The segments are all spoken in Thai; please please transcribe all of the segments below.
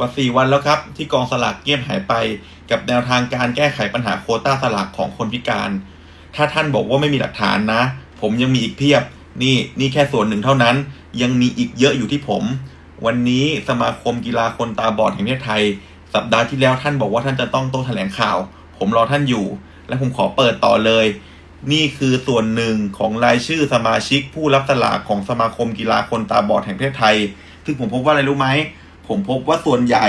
กว่า 4 วันแล้วครับ ที่กองสลากเงียบหายไป กับแนวทางการแก้ไขปัญหาโคต้าสลากของคนพิการ ถ้าท่านบอกว่าไม่มีหลักฐานนะ ผมยังมีอีกเพียบ นี่นี่แค่ส่วนหนึ่งเท่านั้น ยังมีอีกเยอะอยู่ที่ผม วันนี้สมาคมกีฬาคนตาบอดแห่งประเทศไทย สัปดาห์ที่แล้วท่านบอกว่าท่านจะต้องโต้แถลงข่าว ผมรอท่านอยู่ และผมขอเปิดต่อเลย นี่คือส่วนหนึ่งของรายชื่อสมาชิกผู้รับสลากของสมาคมกีฬาคนตาบอดแห่งประเทศไทยซึ่งผมพบว่าอะไรรู้ไหม ผมพบว่าส่วนใหญ่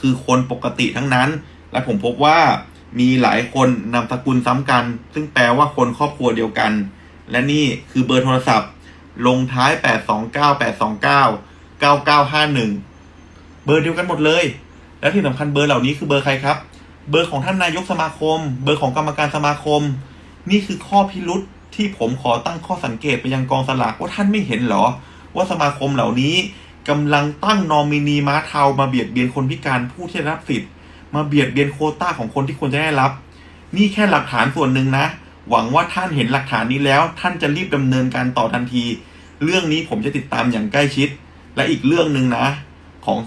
คือคนปกติทั้งนั้น และผมพบว่ามีหลายคนนามสกุลซ้ำกัน ซึ่งแปลว่าคนครอบครัวเดียวกัน และนี่คือเบอร์โทรศัพท์ ลงท้าย 829 829 9951 เบอร์เดียวกันหมดเลย และที่สำคัญเบอร์เหล่านี้คือเบอร์ใครครับ เบอร์ของท่านนายกสมาคม เบอร์ของกรรมการสมาคม นี่คือข้อพิรุษที่ผมขอตั้งข้อสังเกตไปยังกองสลากว่าท่านไม่เห็นเหรอ ว่าสมาคมเหล่านี้ กำลังตั้งนอมินีม้าเทามาเบียดเบียนคนพิการผู้ที่ได้รับสิทธิ์ มาเบียดเบียนโคต้าของคนที่ควรจะได้รับ นี่แค่หลักฐานส่วนหนึ่งนะ หวังว่าท่านเห็นหลักฐานนี้แล้ว ท่านจะรีบดำเนินการต่อทันที เรื่องนี้ผมจะติดตามอย่างใกล้ชิด และอีกเรื่องหนึ่งนะ ของ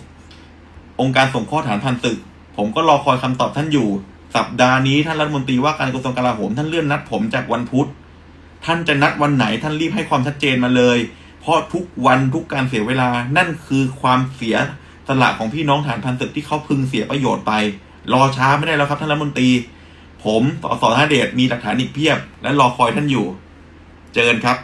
องค์การส่งข้อฐานพันศึก ผมก็รอคอยคำตอบท่านอยู่ สัปดาห์นี้ท่านรัฐมนตรีว่าการกระทรวงกลาโหมท่านเลื่อนนัดผมจากวันพุธท่านจะนัดวันไหนท่านรีบให้ความชัดเจนมาเลย เพราะทุกวันทุกการเสียเวลานั่นคือความเสียสละของพี่น้องฐานพันศึกที่เขาพึงเสียประโยชน์ไป รอช้าไม่ได้แล้วครับท่านรัฐมนตรี ผมสสธนเดชมีหลักฐานอีกเพียบ และรอคอยท่านอยู่ เจอกันครับ